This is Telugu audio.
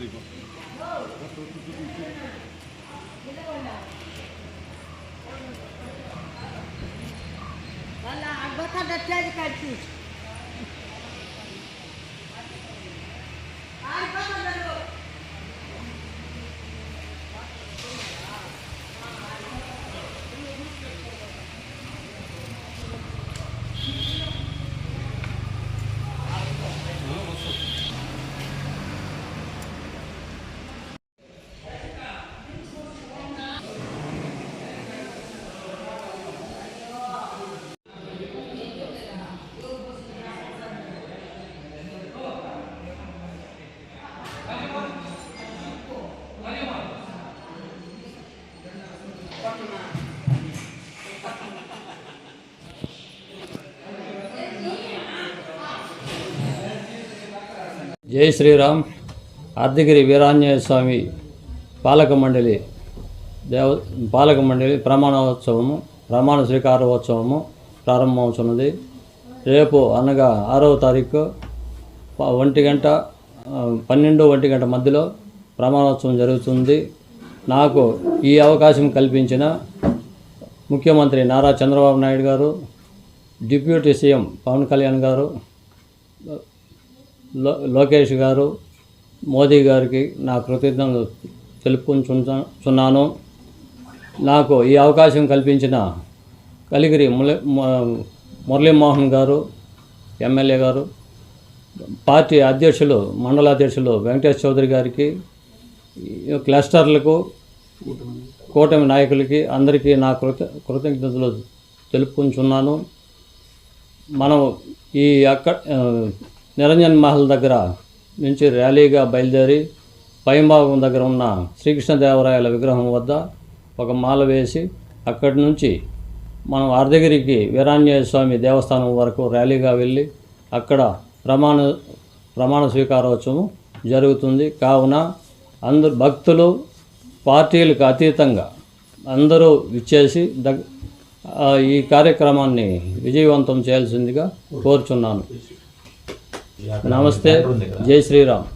দিব। আগবাটা দেখতে কাটছিস జై శ్రీరామ్. అర్ధగిరి వీరాంజనేయ స్వామి పాలక మండలి దేవ పాలక మండలి ప్రమాణోత్సవము ప్రమాణ స్వీకారోత్సవము ప్రారంభమవుతున్నది. రేపు అనగా ఆరవ తారీఖు ఒంటి గంట పన్నెండు ఒంటి గంట మధ్యలో ప్రమాణోత్సవం జరుగుతుంది. నాకు ఈ అవకాశం కల్పించిన ముఖ్యమంత్రి నారా చంద్రబాబు నాయుడు గారు డిప్యూటీ సీఎం పవన్ కళ్యాణ్ గారు లో లోకేష్ గారు మోదీ గారికి నా కృతజ్ఞతలు తెలుపుకుంటున్నాను. నాకు ఈ అవకాశం కల్పించిన కలిగిరి మురళీ మురళీమోహన్ గారు ఎమ్మెల్యే గారు పార్టీ అధ్యక్షులు మండల అధ్యక్షులు వెంకటేష్ చౌదరి గారికి క్లస్టర్లకు కూటమి నాయకులకి అందరికీ నా కృత కృతజ్ఞతలు తెలుపుకుంటున్నాను. మనం ఈ అక్క నిరంజన్ మహల్ దగ్గర నుంచి ర్యాలీగా బయలుదేరి పైంభాగం దగ్గర ఉన్న శ్రీకృష్ణదేవరాయల విగ్రహం వద్ద ఒక మాల వేసి అక్కడి నుంచి మనం అర్ధగిరికి వీరాంజనేయ స్వామి దేవస్థానం వరకు ర్యాలీగా వెళ్ళి అక్కడ ప్రమాణ ప్రమాణ స్వీకారోత్సవం జరుగుతుంది. కావున అందరు భక్తులు పార్టీలకు అతీతంగా అందరూ విచ్చేసి దగ్ ఈ కార్యక్రమాన్ని విజయవంతం చేయాల్సిందిగా కోరుచున్నాను. నమస్తే జై శ్రీరామ్